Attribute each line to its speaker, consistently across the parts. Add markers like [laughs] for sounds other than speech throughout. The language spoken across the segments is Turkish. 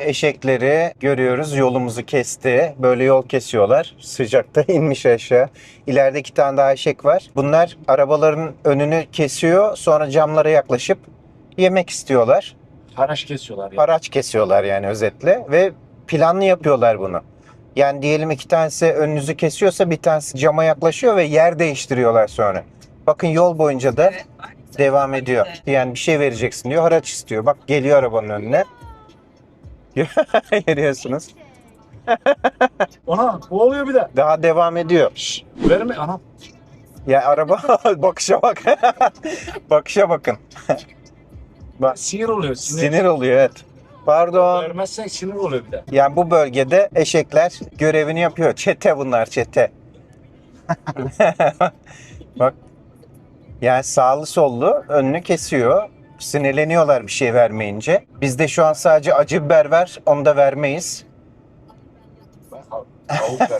Speaker 1: eşekleri görüyoruz. Yolumuzu kesti. Böyle yol kesiyorlar. Sıcakta [laughs] inmiş aşağı. İleride iki tane daha eşek var. Bunlar arabaların önünü kesiyor. Sonra camlara yaklaşıp yemek istiyorlar.
Speaker 2: Haraç kesiyorlar ya.
Speaker 1: Haraç kesiyorlar yani özetle ve planlı yapıyorlar bunu. Yani diyelim iki tanesi önünüzü kesiyorsa bir tanesi cama yaklaşıyor ve yer değiştiriyorlar sonra. Bakın yol boyunca da devam ediyor. Yani bir şey vereceksin diyor. Haraç istiyor. Bak geliyor arabanın önüne. Görüyorsunuz.
Speaker 2: Ana [laughs] bu oluyor bir de.
Speaker 1: Daha devam ediyor.
Speaker 2: Şşş, verme anam.
Speaker 1: Ya araba [laughs] bakışa bak. [laughs] bakışa bakın. Bak
Speaker 2: Sinir oluyor sinir.
Speaker 1: sinir oluyor evet. Pardon.
Speaker 2: Vermezsen sinir oluyor bir de.
Speaker 1: Yani bu bölgede eşekler görevini yapıyor. Çete bunlar çete. Bak. Yani sağlı sollu önünü kesiyor. Sinirleniyorlar bir şey vermeyince. Bizde şu an sadece acı biber ver, onu da vermeyiz. [laughs]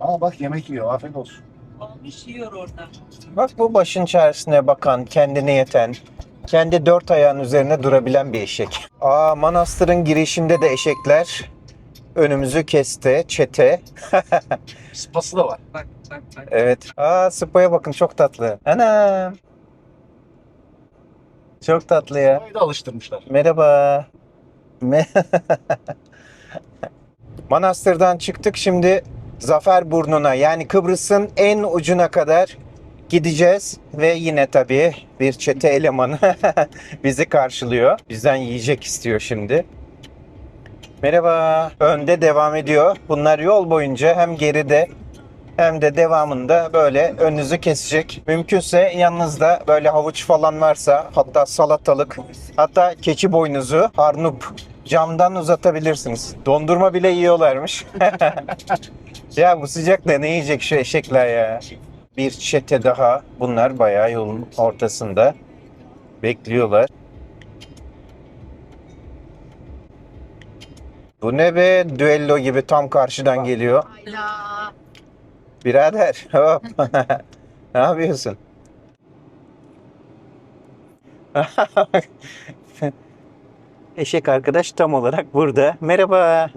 Speaker 2: Aa bak yemek yiyor afiyet olsun.
Speaker 3: Olmuş yiyor orada.
Speaker 1: Bak bu başın çaresine bakan, kendine yeten, kendi dört ayağın üzerine durabilen bir eşek. Aa manastırın girişinde de eşekler önümüzü kesti, çete. [laughs]
Speaker 2: Spası da var.
Speaker 3: Bak bak bak.
Speaker 1: Evet. Aa spaya bakın çok tatlı. Anam. Çok tatlı ya.
Speaker 2: Burayı da alıştırmışlar.
Speaker 1: Merhaba. Me [laughs] Manastırdan çıktık şimdi Zaferburnu'na yani Kıbrıs'ın en ucuna kadar gideceğiz ve yine tabii bir çete elemanı [laughs] bizi karşılıyor. Bizden yiyecek istiyor şimdi. Merhaba. Önde devam ediyor. Bunlar yol boyunca hem geride hem de devamında böyle önünüzü kesecek. Mümkünse yanınızda böyle havuç falan varsa hatta salatalık hatta keçi boynuzu, arnup camdan uzatabilirsiniz. Dondurma bile yiyorlarmış. [laughs] ya bu sıcakta ne yiyecek şu eşekler ya? Bir çete daha. Bunlar bayağı yolun ortasında bekliyorlar. Bu ne be? Düello gibi tam karşıdan geliyor.
Speaker 3: Hayda.
Speaker 1: Birader [laughs] hop. ne yapıyorsun? [laughs] Eşek arkadaş tam olarak burada. Merhaba.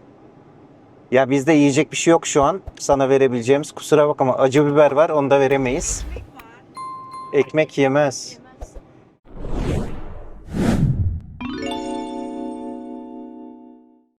Speaker 1: Ya bizde yiyecek bir şey yok şu an. Sana verebileceğimiz. Kusura bakma acı biber var onu da veremeyiz. Ekmek yemez.